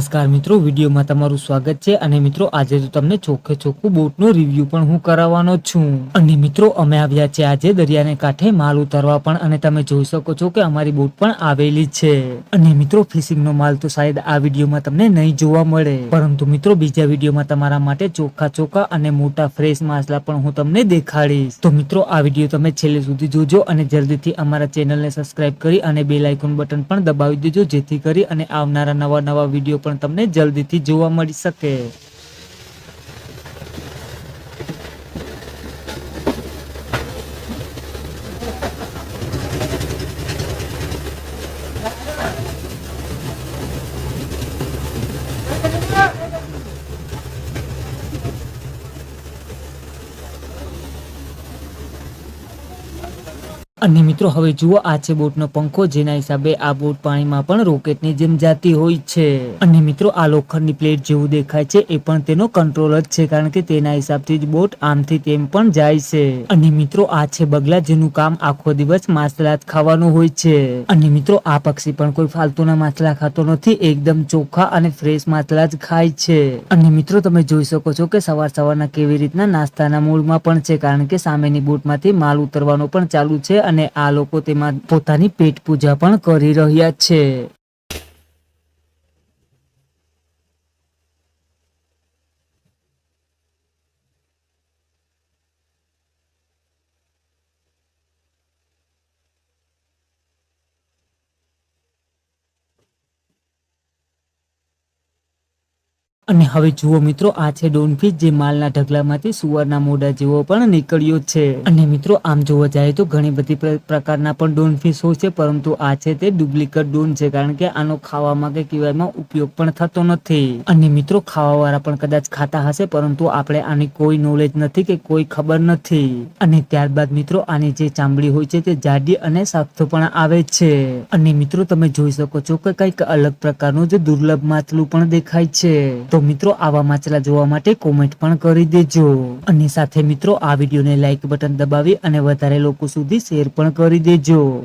નમસ્કાર મિત્રો, વિડીયોમાં તમારું સ્વાગત છે અને મિત્રો, આજે તો તમને ચોખ્ખે ચોખ્ખું બોટનો રિવ્યુ પણ હું કરાવવાનો છું. અને મિત્રો, અમે આવ્યા છે આજે દરિયાને કાંઠે માલ ઉતારવા પણ અને તમે જોઈ શકો છો કે અમારી બોટ પણ આવેલી છે. અને મિત્રો, ફિશિંગનો માલ તો શાયદ આ વિડીયોમાં તમને નહીં જોવા મળે. પરંતુ મિત્રો, બીજા વિડીયોમાં તમારા માટે ચોખ્ખા ચોખ્ખા અને મોટા ફ્રેશ માછલા પણ હું તમને દેખાડીશ. તો મિત્રો, આ વીડિયો તમે છેલ્લે સુધી જોજો અને જલ્દીથી અમારા ચેનલને સબસ્ક્રાઇબ કરી અને બેલ આઇકોન બટન પણ દબાવી દેજો, જેથી કરી અને આવનારા નવા નવા વીડિયો પણ તમને જલ્દીથી જોવા મળી શકે. અને મિત્રો, હવે જુઓ આ છે બોટનો પંખો, જેના હિસાબે આ બોટ પાણીમાં પણ રોકેટની જેમ જાતી હોય છે. અને મિત્રો, આ લોખંડની પ્લેટ જેવું દેખાય છે, એ પણ તેનો કંટ્રોલ જ છે, કારણ કે તેના હિસાબથી જ બોટ આમથી તેમ પણ જાય છે. અને મિત્રો, આ છે બગલા, જેનું કામ આખો દિવસ માછલાત ખાવાનું હોય છે. અને મિત્રો, આ પક્ષી પણ કોઈ ફાલતુના માછલા ખાતો નથી, એકદમ ચોખ્ખા અને ફ્રેશ માછલા જ ખાય છે. અને મિત્રો, તમે જોઈ શકો છો કે સવાર સવારના કેવી રીતના નાસ્તાના મૂળમાં પણ છે, કારણ કે સામેની બોટમાંથી માલ ઉતરવાનો પણ ચાલુ છે અને આ લોકો તેમાં પોતાની પેટ પૂજા પણ કરી રહ્યા છે. અને હવે જુઓ મિત્રો, આ છે ડોનફિશ જે માલના ઢગલામાંથી સુવરના મોઢા જેવો પણ નીકળ્યો છે. અને મિત્રો, આમ જોવા જાય તો ઘણી બધી પ્રકારના પણ ડોનફિશ હોય છે, પરંતુ આ છે તે ડુપ્લિકેટ ડોન છે, કારણ કે આનો ખાવામાં કે કિવાયમાં ઉપયોગ પણ થતો નથી. અને મિત્રો, ખાવાવાળા પણ કદાચ ખાતા હશે, પરંતુ આપણે આની કોઈ નોલેજ નથી કે કોઈ ખબર નથી. અને ત્યારબાદ મિત્રો, આની જે ચામડી હોય છે તે જાડી અને સખ્ત પણ આવે છે. અને મિત્રો, તમે જોઈ શકો છો કે કંઈક અલગ પ્રકારનું જે દુર્લભ માછલું પણ દેખાય છે. તો મિત્રો આવા માછલા જોવા માટે કોમેન્ટ પણ કરી દેજો. અને સાથે મિત્રો આ વિડીયોને લાઈક બટન દબાવી અને વધારે લોકો સુધી શેર પણ કરી દેજો.